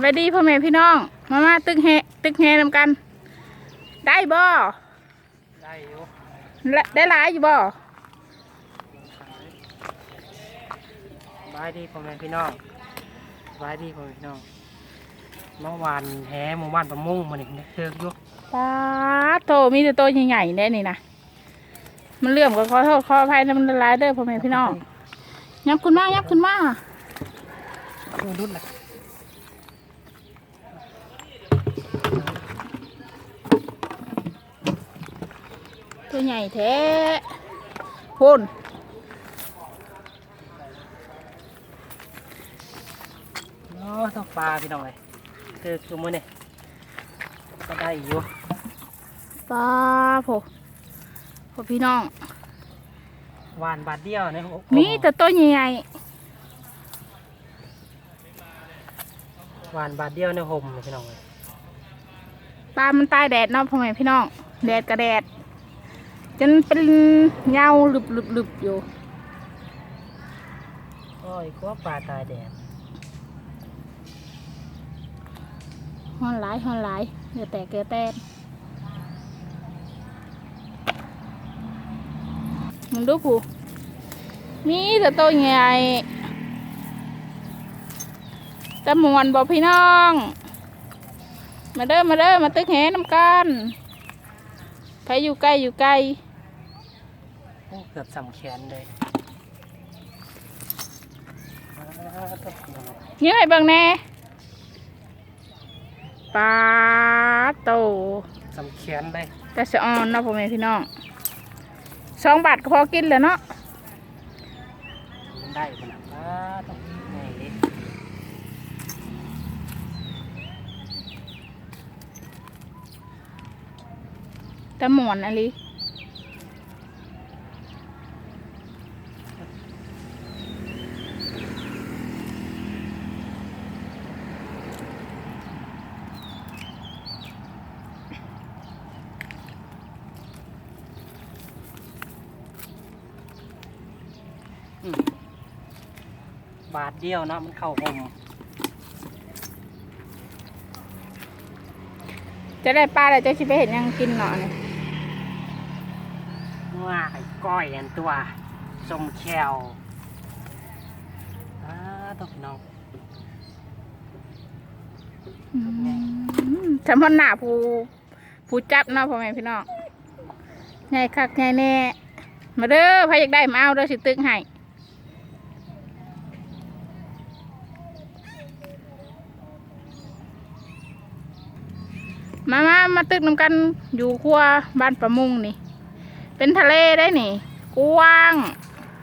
ไปดีพ่อแม่พี่น้อง มามาตึกแฮตึกแฮนำกัน ได้บ่ได้อยู่ละได้หลายอยู่บ่บายดีพ่อแม่พี่น้องบายดีพ่อแม่พี่น้องเมื่อวานแหหมู่บ้านประมุ่งมันอีกเนี่ยเจออยู่ป้าดโตมีแต่โตใหญ่ๆแน่นี่นะมันเลื่อมก็ขอโทษขออภัยนะมันละลายเด้อพ่อแม่พี่น้องยับขึ้นมายับขึ้นมาดูดุดเลย ตัวใหญ่แท้พุ่นเนาะต้องปลาพี่น้องเลยเจอคือมือเนี่ยก็ได้อยู่ป้าโผพ่อพี่น้องหวานบาทเดียวเนี่ยโอ้โหมีแต่ตัวใหญ่หวานบาทเดียวเนี่ยห่มเลยพี่น้องเลยๆปลามันตายแดดเนาะพ่อแม่พี่น้อง แดดกระแดด จนเป็นเงาหลึบๆๆอยู่โอ้ยก็ปลาตายแดดห้อนหลายห้อนหลายเดี๋ยวแตกเกลือแตกมึงดูผูมีแต่ตัวใหญ่ตะมวนบอกพี่น้อง มาเด้อมาเด้อมาตึกแหน้ำกันใค รอยู่ใกล้อยู่ไกลโอ้เกือบสำแขนเลยอ่าต้องพี่น้องเยอะให้เบิ่งแน่ปลาโตสำแขนเลยแต่สะออนเนาะพ่อแม่พี่น้องสองบาทก็พอกินแล้วเนาะ มันได้ขนาดว่าต้องไงดิ แต่หมวนอะไรบาทเดียวเนาะมันเข้าห่มจะได้ปลาแล้วจะชิไปเห็นยังกินเนาะนี่ ว่าไอ้ก้อยอันตัวสมแควอ่าต้องพี่น้องอืมจำพอนหน้าผู้ผู้จับเนาะพ่อแม่พี่น้องใหญ่คักใหญ่แน่ มาเด้อใครอยากได้มาเอาเด้อสิตึกให้มามามาตึกน้ำกันอยู่ครัวบ้านประมุงนี่ เป็นทะเลได้นี่กว้าง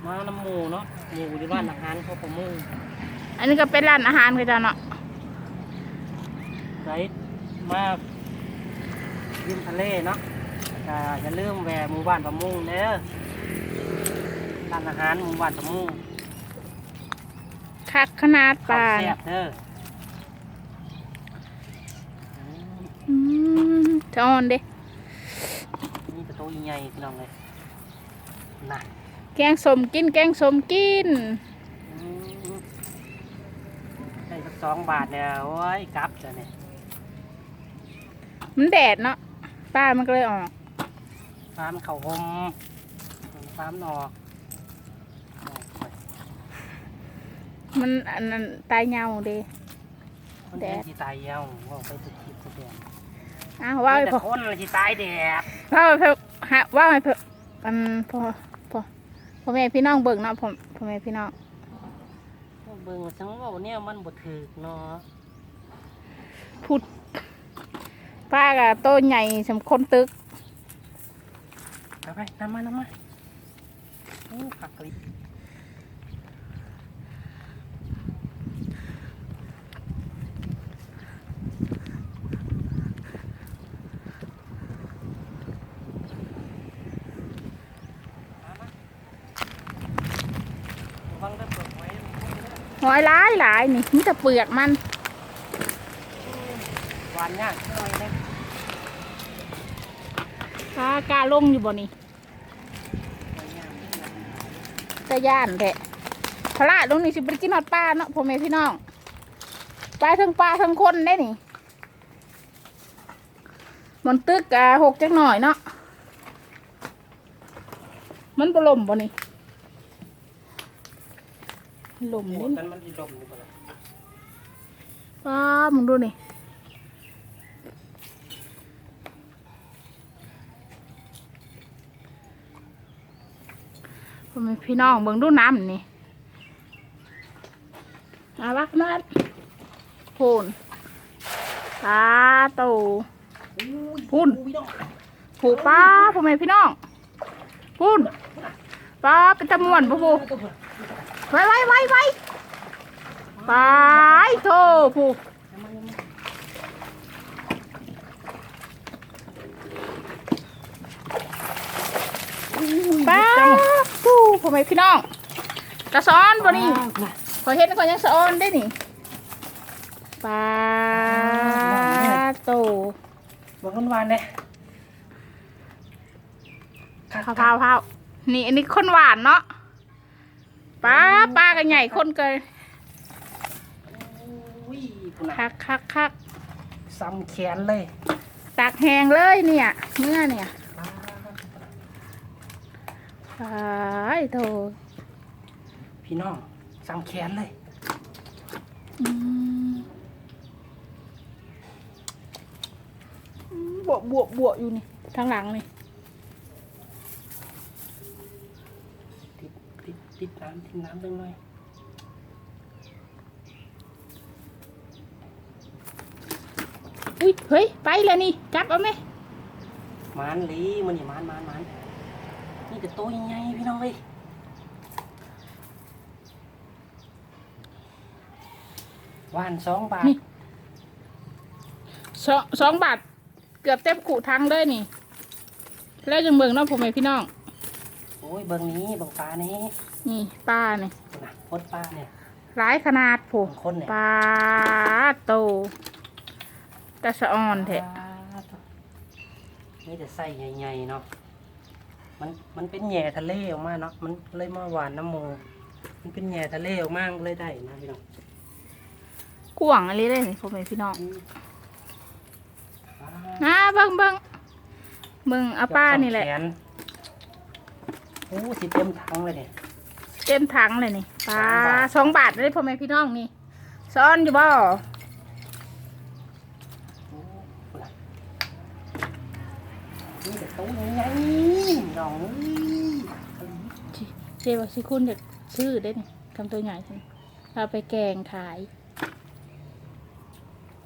มาน้ำหมูเนาะหมูอยู่ร้านอาหารเขาประมุ่งอันนี้ก็เป็นร้านอาหารกันจ้ะเนาะไกด์มาริมทะเลเนาะก็อย่าลืมแวะหมู่บ้านประมุ่งเด้อร้านอาหารหมู่บ้านประมุ่งคักขนาดปข้าวลาแซ่เนี่ยบเด้ออืมอืมจอนเด้ นี่ประตูใหญ่ๆพี่น้องเลยน่ะแกงสมกิน แกงสมกิน อืมได้สักสองบาทเนี่ยโอ้ยกลับจ้ะเนี่ยมันแดดเนาะป้ามันก็เลยออกฟ้ามันเข่าหมฟ้ามันออกโอ้ยมันอันนั้นตายเงาเด้ คนแดเดียดที่ตายเยาวว่าไปตุกคิดตุกเดียนอ้าวว่ามีให้แต่พอคนละที่ตายแดดว่าให้พอ ฮะว่าให้พออันพอพอพ่อแม่พี่น้องเบิ่งเนาะพ่อพ่อแม่พี่น้องเบิ่งสังว่าเนี่ยมันบ่ถึกเนาะพูดป้ากับโตใหญ่สำคนตึกไปไปนำมานำมาโอ้ผักกะลิระวังเด้อเปิดไว้ หอยหลายหลายนี่มีแต่เปลือกมันหวานยากหน่อยนึงป้ากล้าลงอยู่บ่นี่หวานยากนิดหน่อยตะย่านแท้พระลงนี่สิไปกินฮอดป้าเนาะพ่อแม่พี่น้องปลาทั้งปลาทั้งคนได้นี่มันตึกอะหกจักหน่อยเนาะมันปลมบ่นี่ ลมหมนี่ดกันมันสิลมอยู่บ่ล่ะป้ามึงดูนี่ผมเป็นพี่น้องเบิ่งดูน้ำนี่อารักนัดพูนตาโตพุ่นพี่น้องผูป้าผมเป็นพี่น้องพูนป้าเป็นตะมวนปูปู ไว้ไว้ไว้ไว้ไปโทผูป้าปูผมเป็นพี่น้องกระซ้อนบ่นี่ขอเห็นขอยังสะออนได้นี่ปลาโตบอกกันวานเลยข้าวพาวพาวนี่อันนี้คนหวานเนาะ ปลาปลากันใหญ่คนเกินอุ้ยพุ่นน่ะคักคักคักซ้ำแขนเลยตักแหงเลยเนี่ยเมื่อเนี่ยปลาโตพี่น้องซ้ำแขนเลยอืมบวกบวกบวกอยู่นี่ทางหลังนี่ ติด ติดติดน้ำติดน้ำจังหน่อยอุ้ยเฮ้ย ไปแล้วนี่ จับเอาไหมมานลีมันนี่มานมานมานนี่แต่ตัวใหญ่ๆพี่น้องเว้ยว่านสองบาทนี่สองสองบาท เกือบเต็มขู่ทั้งเลยนี่ แล้วจังเบิ่งเน้องผมเองพี่น้อง โอ้ยเบิ่งนี้เบิ่งปลานี้นี่ปลาเนี่ยนะพดปลาเนี่ยหลายขนาดผูบางคนเนี่ยปลาโตตะสะออนแท้นี่แต่ไส้ใหญ่ๆเนาะมันมันเป็นแหย่ทะเลออกมาเนาะมันเลยมาหวานน้ำโมมันเป็นแหย่ทะเลออกมามันเลยได้นะพี่น้องกวางอะไรเลยนี่ผมเองพี่น้องอืมนะเบิ่งเบิ่งเบิ่งเอาป้านี่แหละขน โอ้สิเต็มถังเลยเนี่ยเต็มถังเลยนี่ปลาสองบาทสองบาทเลยผมเองพี่น้องนี่ซ้อนอยู่บ่โอ้พุ่นน่ะนี่แต่ตัวใหญ่ๆน้องเอ้ยเจ๊ว่าสิคุณจะซื้อได้นี่คำตัวใหญ่ใช่เอาไปแกงขาย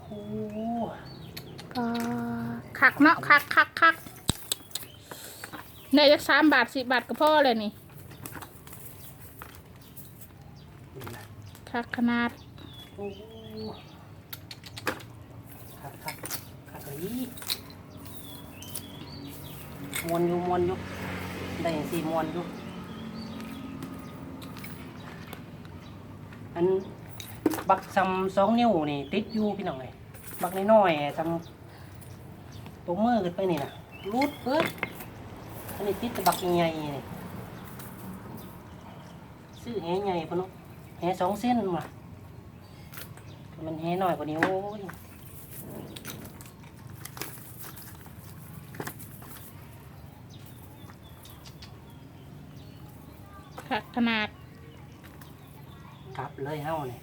โอ้ก็คักเนาะคักคักคัก ได้จักสามบาทสิบบาทก็พอเลยนี่คักขนาดโอ้คักคักคักอีมวนอยู่มวนอยู่ได้สี่มวนอยู่อันบักซำสองนิ้วนี่ ติดอยู่พี่น้องเลยบักน้อยๆซ้ำตัวมือขึ้นไปนี่นะรูดเบิดอั นนี้ติดแต่บักใหญ่ๆนี่ซื้อแหใหญ่พะเนาะแหสองเส้นมามันแหน้อยกว่านี้โอ้ยคักขนาด กลับเลยเฮ้าเนี่ย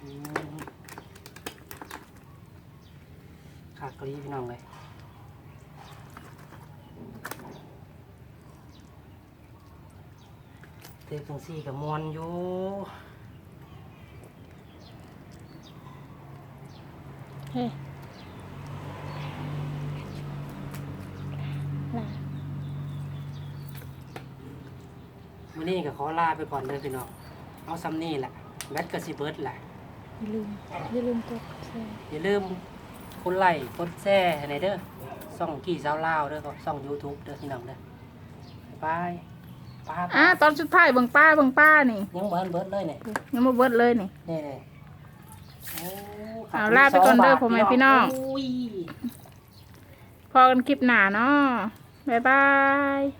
อืม ขากรีพี่น้องเลยเต็มสี่กับมวนอยู่เฮ้ยล่ะวันนี้ก็ขอลาไปก่อนเลยพี่น้อง เอาซ้ำนี่แหละแบตกับซีเบิร์ดแหละ อย่าลืม อย่าลืมกดแชร์ อย่าลืม กดไลค์กดแชร์ให้หน่อยเด้อส่องกี่สาวลาวเด้อก็ส่องยูทูบเด้อพี่น้องเด้อบ๊ายบายป้าอะตอนสุดท้ายเบิ่งป้าเบิ่งป้านี่ยังเบิร์ดเบิร์ดเลยเนี่ยยังมาเบิดเลยนี่ นี่เลยโอ้เอาลาไปก่อนเด้อพ่อแม่พี่น้องอุ้ยพอกันคลิปหน้าเนาะบ๊ายบาย